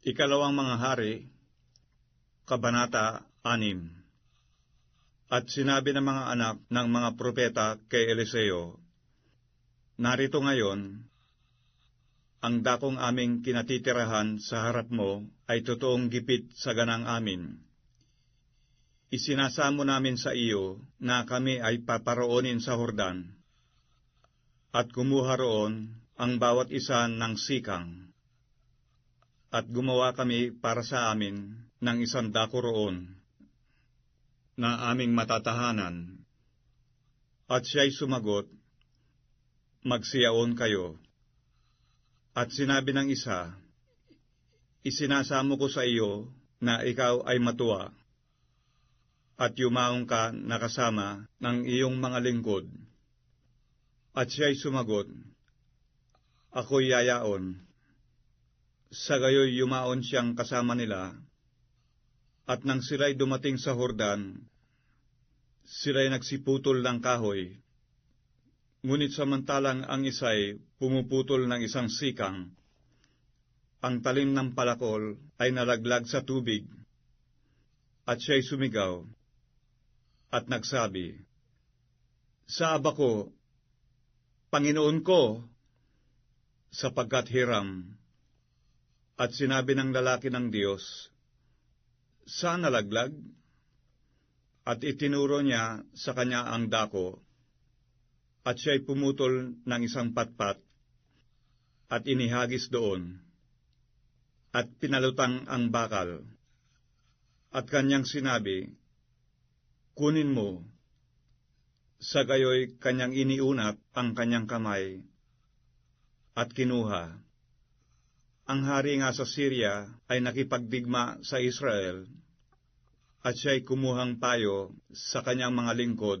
Ikalawang mga hari, Kabanata 6 At sinabi ng mga anak ng mga propeta kay Eliseo, Narito ngayon, ang dakong aming kinatitirahan sa harap mo ay totoong gipit sa ganang amin. Isinasamo namin sa iyo na kami ay paparoonin sa Hordan, at kumuha roon ang bawat isa ng sikang at gumawa kami para sa amin ng isang dako roon na aming matatahanan. At siya'y sumagot, Magsiyaon kayo. At sinabi ng isa, Isinasamo ko sa iyo na ikaw ay matuwa at yumaong ka nakasama ng iyong mga lingkod. At siya'y sumagot, Ako'y yayaon sa gayoy yumaon siyang kasama nila, at nang sila'y dumating sa Hordan, sila'y nagsiputol ng kahoy. Ngunit samantalang ang isa'y pumuputol ng isang sikang, ang talim ng palakol ay nalaglag sa tubig, at siya'y sumigaw, at nagsabi, Sa aba ko, Panginoon ko, sapagkat hiram, at sinabi ng lalaki ng Diyos, Saan nalaglag? At itinuro niya sa kanya ang dako, at siya'y pumutol ng isang patpat, at inihagis doon, at pinalutang ang bakal, at kanyang sinabi, Kunin mo, sa gayoy kanyang iniunat ang kanyang kamay, at kinuha ang hari nga sa Syria ay nakipagdigma sa Israel, at siya'y kumuhang payo sa kanyang mga lingkod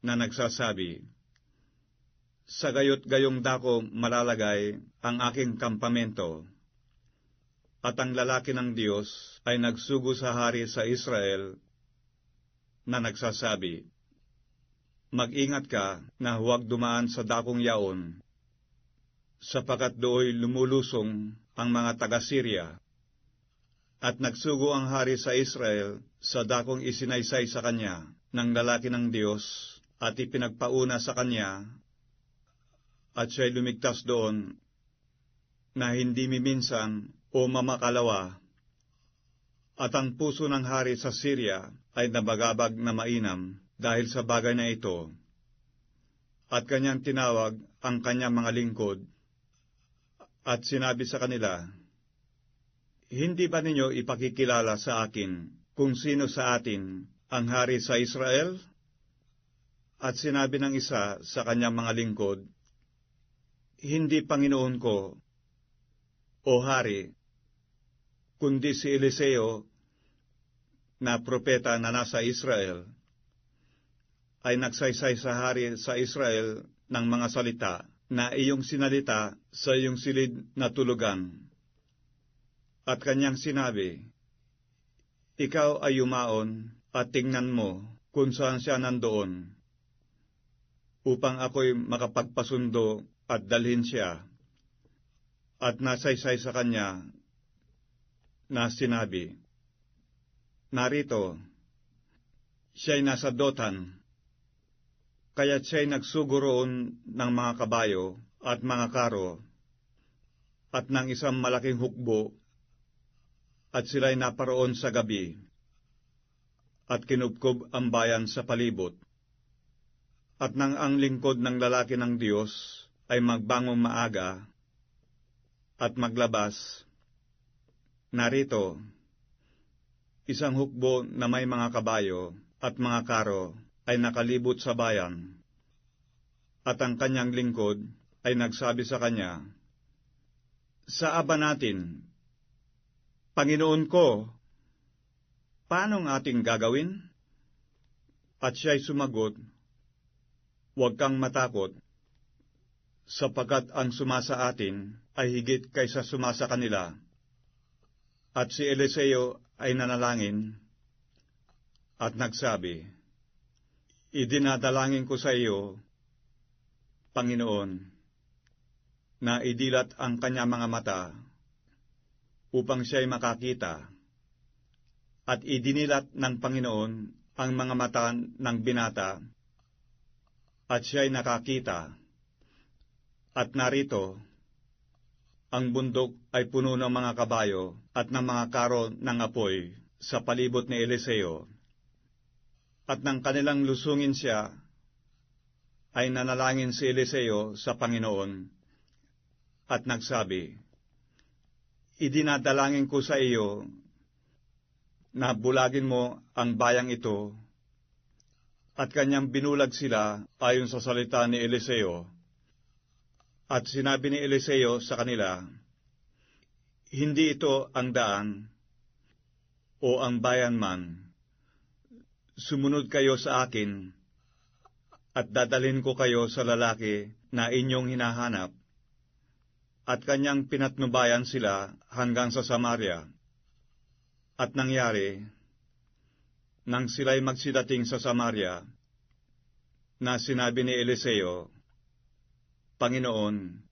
na nagsasabi, Sa gayot gayong dako malalagay ang aking kampamento, at ang lalaki ng Diyos ay nagsugo sa hari sa Israel na nagsasabi, Mag-ingat ka na huwag dumaan sa dakong yaon sapagat dooy lumulusong ang mga taga-Syria. At nagsugo ang hari sa Israel sa dakong isinaysay sa kanya ng lalaki ng Diyos at ipinagpauna sa kanya at siya'y lumigtas doon na hindi miminsan o mamakalawa. At ang puso ng hari sa Syria ay nabagabag na mainam dahil sa bagay na ito. At kanyang tinawag ang kanyang mga lingkod at sinabi sa kanila, Hindi ba ninyo ipakikilala sa akin kung sino sa atin ang hari sa Israel? At sinabi ng isa sa kanyang mga lingkod, Hindi Panginoon ko, o hari, kundi si Eliseo na propeta na nasa Israel, ay nagsaysay sa hari sa Israel ng mga salita na iyong sinalita sa iyong silid na tulugan. At kanyang sinabi, Ikaw ay yumaon at tingnan mo kung saan siya nandoon, upang ako'y makapagpasundo at dalhin siya. At nasaysay sa kanya na sinabi, Narito, siya'y nasa Dotan, kaya't siya'y nagsugoroon ng mga kabayo at mga karo, at ng isang malaking hukbo, at sila'y naparoon sa gabi, at kinubkob ang bayan sa palibot. At nang ang lingkod ng lalaki ng Diyos ay magbangong maaga, at maglabas, narito, isang hukbo na may mga kabayo at mga karo, ay nakalibot sa bayan, at ang kanyang lingkod ay nagsabi sa kanya, Sa aba natin, Panginoon ko, paano ang ating gagawin? At siya'y sumagot, Huwag kang matakot, sapagkat ang sumasa atin ay higit kaysa sumasa kanila. At si Eliseo ay nanalangin at nagsabi, Idinadalangin ko sa iyo, Panginoon, na idilat ang kanya mga mata, upang siya'y makakita. At idinilat ng Panginoon ang mga mata ng binata, at siya'y nakakita. At narito, ang bundok ay puno ng mga kabayo at ng mga karo ng apoy sa palibot ni Eliseo. At nang kanilang lusungin siya, ay nanalangin si Eliseo sa Panginoon at nagsabi, Idinadalangin ko sa iyo na bulagin mo ang bayang ito at kanyang binulag sila ayon sa salita ni Eliseo. At sinabi ni Eliseo sa kanila, Hindi ito ang daan o ang bayan man. Sumunod kayo sa akin at dadalhin ko kayo sa lalaki na inyong hinahanap. At kanyang pinatnubayan sila hanggang sa Samaria. At nangyari, nang sila'y magsidating sa Samaria, na sinabi ni Eliseo, Panginoon,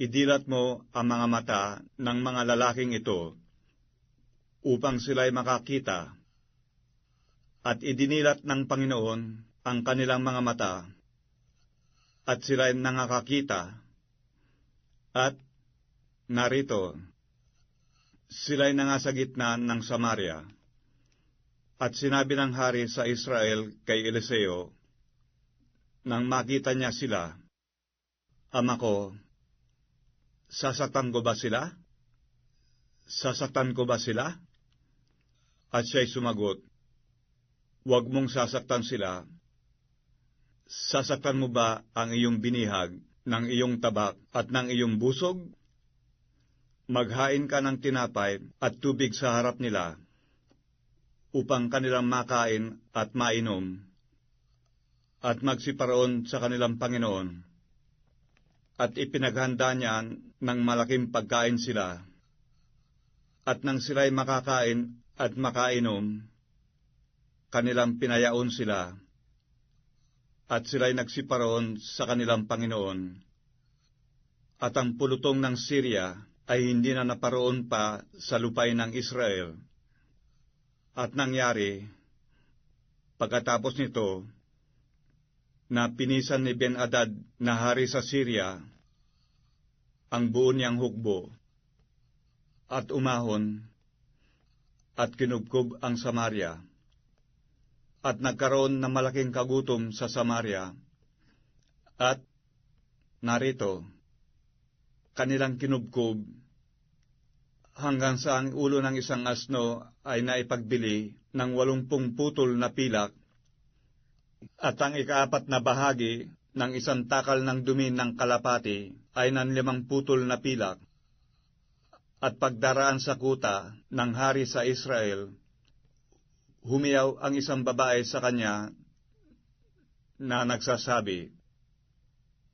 idilat mo ang mga mata ng mga lalaking ito upang sila'y makakita. At idinilat ng Panginoon ang kanilang mga mata at sila'y nangakakita. At narito, sila'y nangasa gitna ng Samaria. At sinabi ng hari sa Israel kay Eliseo, nang makita niya sila, Ama ko, sasaktan ko ba sila? Sasaktan ko ba sila? At siya'y sumagot, Huwag mong sasaktan sila. Sasaktan mo ba ang iyong binihag ng iyong tabak at ng iyong busog? Maghain ka ng tinapay at tubig sa harap nila, upang kanilang makain at mainom, at magsiparoon sa kanilang Panginoon at ipinaghanda niya ng malaking pagkain sila. At nang sila'y makakain at makainom, kanilang pinayaon sila, at sila'y nagsiparoon sa kanilang Panginoon. At ang pulutong ng Syria ay hindi na naparoon pa sa lupay ng Israel. At nangyari, pagkatapos nito, na pinisan ni Ben-Adad na hari sa Syria ang buo niyang hukbo at umahon at kinubkob ang Samaria at nagkaroon ng malaking kagutom sa Samaria at narito kanilang kinubkob hanggang sa ang ulo ng isang asno ay naipagbili ng walumpung putol na pilak at ang ikaapat na bahagi ng isang takal ng dumi ng kalapati ay ng limang putol na pilak. At pagdaraan sa kuta ng hari sa Israel, humiyaw ang isang babae sa kanya na nagsasabi,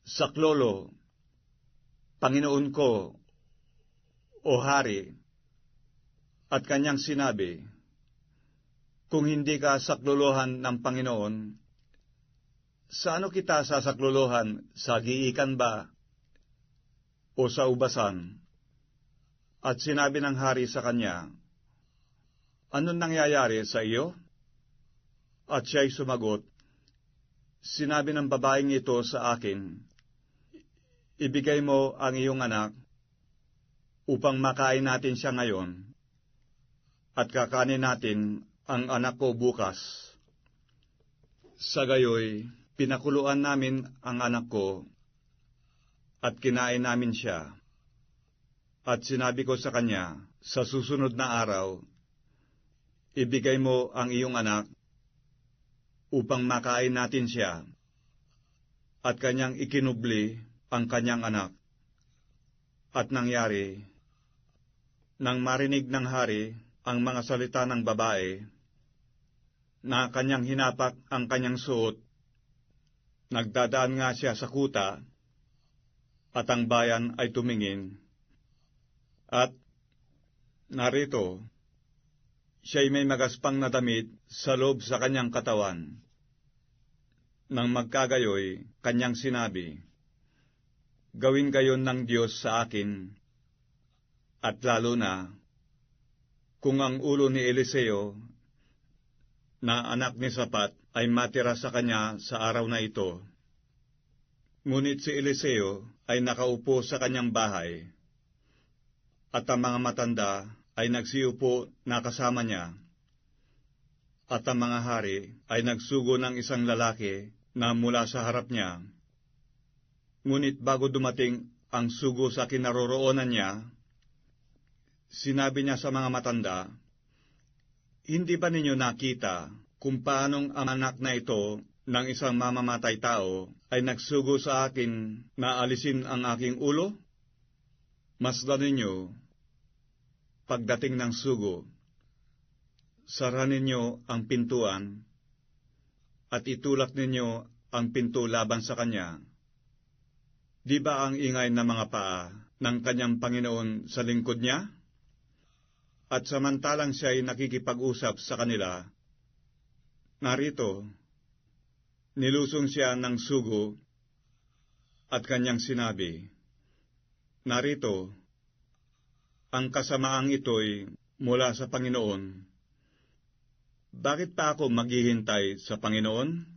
Saklolo, Panginoon ko, o hari, at kanyang sinabi, Kung hindi ka saklolohan ng Panginoon, sa ano kita sasaklolohan? Sa giikan ba? O sa ubasan? At sinabi ng hari sa kanya, Anong nangyayari sa iyo? At siya'y sumagot, Sinabi ng babaeng ito sa akin, Ibigay mo ang iyong anak upang makain natin siya ngayon at kakanin natin ang anak ko bukas. Sa gayoy, pinakuluan namin ang anak ko at kinain namin siya. At sinabi ko sa kanya, sa susunod na araw, ibigay mo ang iyong anak upang makain natin siya. At kanyang ikinubli ang kanyang anak. At nangyari, nang marinig ng hari ang mga salita ng babae, na kanyang hinapak ang kanyang suot Nagdadaan nga siya sa kuta, at ang bayan ay tumingin. At narito, siya'y may magaspang na damit sa loob sa kanyang katawan. Nang magkagayoy, kanyang sinabi, Gawin gayon ng Diyos sa akin, At lalo na, kung ang ulo ni Eliseo na anak ni Sapat ay matira sa kanya sa araw na ito. Ngunit si Eliseo ay nakaupo sa kanyang bahay, at ang mga matanda ay nagsiupo na kasama niya, at ang mga hari ay nagsugo ng isang lalaki na mula sa harap niya. Ngunit bago dumating ang sugo sa kinaroroonan niya, sinabi niya sa mga matanda, Hindi ba ninyo nakita kung paanong ang anak na ito ng isang mamamatay tao ay nagsugo sa akin na alisin ang aking ulo? Masdan ninyo, pagdating ng sugo, sara ninyo ang pintuan at itulak ninyo ang pinto laban sa kanya. Di ba ang ingay ng mga paa ng kanyang Panginoon sa lingkod niya? At samantalang siya ay nakikipag-usap sa kanila, narito, nilusong siya ng sugo at kanyang sinabi, Narito, ang kasamaang ito'y mula sa Panginoon. Bakit pa ako maghihintay sa Panginoon?